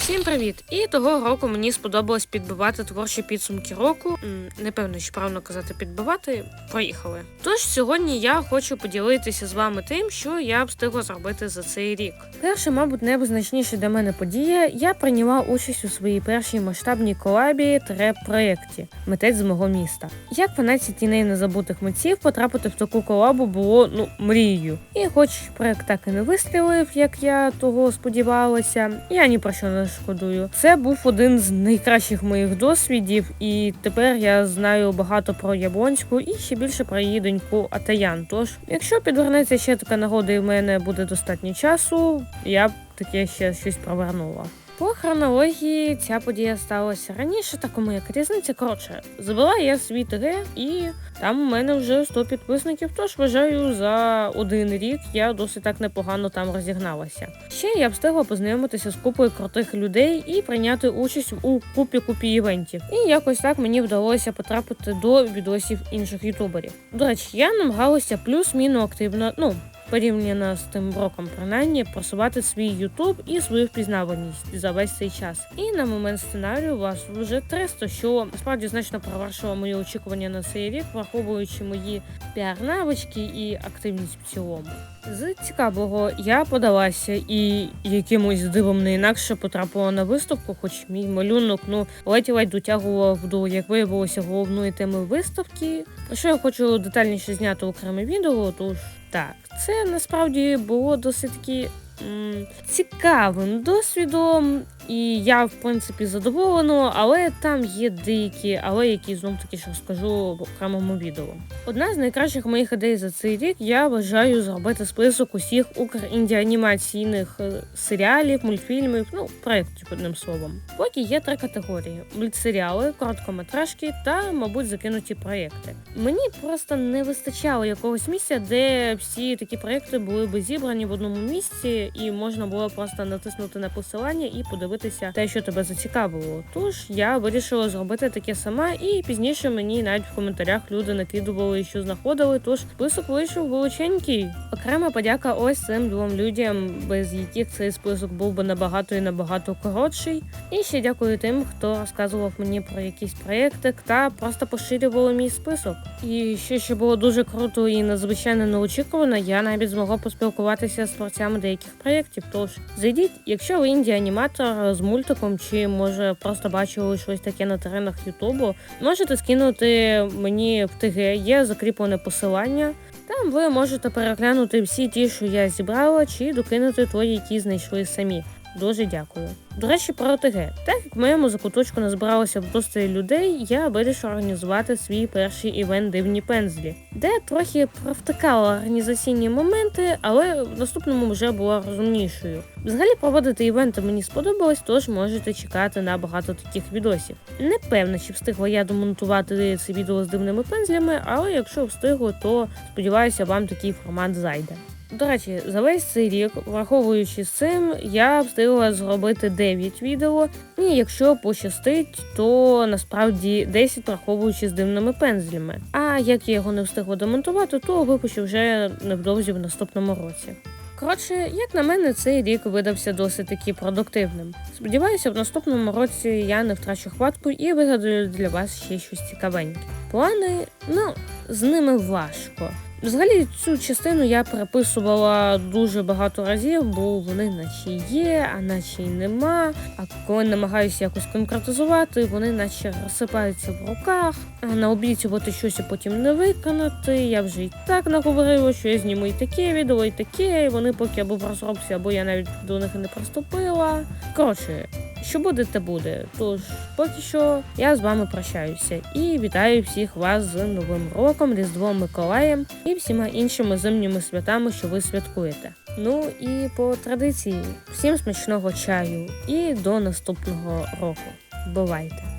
Всім привіт! І того року мені сподобалось підбивати творчі підсумки року. М, Не певно, чи правильно казати підбивати. Поїхали. Тож сьогодні я хочу поділитися з вами тим, що я встигла зробити за цей рік. Перша, мабуть, найвизначніша для мене подія. Я прийняла участь у своїй першій масштабній колабі треп проєкті Митець з мого міста. Як фанатці тіней незабутих митців потрапити в таку колабу було ну мрією. І хоч проект так і не вистрілив, як я того сподівалася, я ні про що не шкодую. Це був один з найкращих моїх досвідів, і тепер я знаю багато про Яблонську і ще більше про її доньку Атаян. Тож, якщо підвернеться ще така нагода, і в мене буде достатньо часу, я б таке ще щось провернула. По хронології ця подія сталася раніше, такому як різниця. Коротше, забила я свій ТГ і там у мене вже 100 підписників, тож вважаю, за один рік я досить так непогано там розігналася. Ще я встигла познайомитися з купою крутих людей і прийняти участь у купі купі івентів. І якось так мені вдалося потрапити до відосів інших ютуберів. До речі, я намагалася плюс-міну активно, ну. Порівняно з тим роком, принаймні, просувати свій Ютуб і свою впізнаваність за весь цей час. І на момент сценарію вас вже 300, що справді значно перевершило мої очікування на цей рік, враховуючи мої піар-навички і активність в цілому. З цікавого я подалася і якимось дивом не інакше потрапила на виставку, хоч мій малюнок ну ледь-ледь дотягував до, як виявилося, головної теми виставки. Про що я хочу детальніше зняти окреме відео, тож так, це насправді було досить таки цікавим досвідом, і я, в принципі, задоволена, але там є деякі, але які знов таки ж розкажу в окремому відео. Одна з найкращих моїх ідей за цей рік я вважаю зробити список усіх укрінді-анімаційних е, серіалів, мультфільмів, ну, проєктів, одним словом. Поки є три категорії: мультсеріали, короткометражки та, мабуть, закинуті проєкти. Мені просто не вистачало якогось місця, де всі такі проєкти були би зібрані в одному місці, і можна було просто натиснути на посилання і подивитися те, що тебе зацікавило. Тож я вирішила зробити таке сама, і пізніше мені навіть в коментарях люди накидували, що знаходили. Тож список вийшов величенький. Окрема подяка ось цим двом людям, без яких цей список був би набагато і набагато коротший. І ще дякую тим, хто розказував мені про якісь проєкти та просто поширювали мій список. І що ще було дуже круто і надзвичайно неочікувано, я навіть змогла поспілкуватися з творцями деяких проєктів. Тож зайдіть, якщо ви інді-аніматор з мультиком, чи може просто бачили щось таке на теренах Ютубу, можете скинути мені в ТГ, є закріплене посилання. Там ви можете переглянути всі ті, що я зібрала, чи докинути твої, які знайшли самі. Дуже дякую. До речі, про ОТГ. Так як в моєму закуточку назбиралося вдосталь людей, я вирішив організувати свій перший івент дивні пензлі, де трохи провтикала організаційні моменти, але в наступному вже була розумнішою. Взагалі проводити івенти мені сподобалось, тож можете чекати на багато таких відосів. Не певна, чи встигла я домонтувати це відео з дивними пензлями, але якщо встигло, то сподіваюся, вам такий формат зайде. До речі, за весь цей рік, враховуючи з цим, я встигла зробити 9 відео. І якщо пощастить, то насправді 10 враховуючи з дивними пензлями. А як я його не встигла демонтувати, то випущу вже невдовзі в наступному році. Коротше, як на мене, цей рік видався досить таки продуктивним. Сподіваюся, в наступному році я не втрачу хватку і вигадаю для вас ще щось цікавеньке. Плани, ну, з ними важко. Взагалі цю частину я переписувала дуже багато разів, бо вони наче є, а наче й нема. А коли намагаюся якось конкретизувати, вони наче розсипаються в руках. А наобіцювати щось і потім не виконати. Я вже і так наговорила, що я зніму і таке відео, і таке. І вони поки або в розробці, або я навіть до них не приступила. Коротше, що буде, те буде. Тож, поки що я з вами прощаюся і вітаю всіх вас з Новим роком, Різдвом Миколаєм і всіма іншими зимніми святами, що ви святкуєте. Ну і по традиції, всім смачного чаю і до наступного року. Бувайте!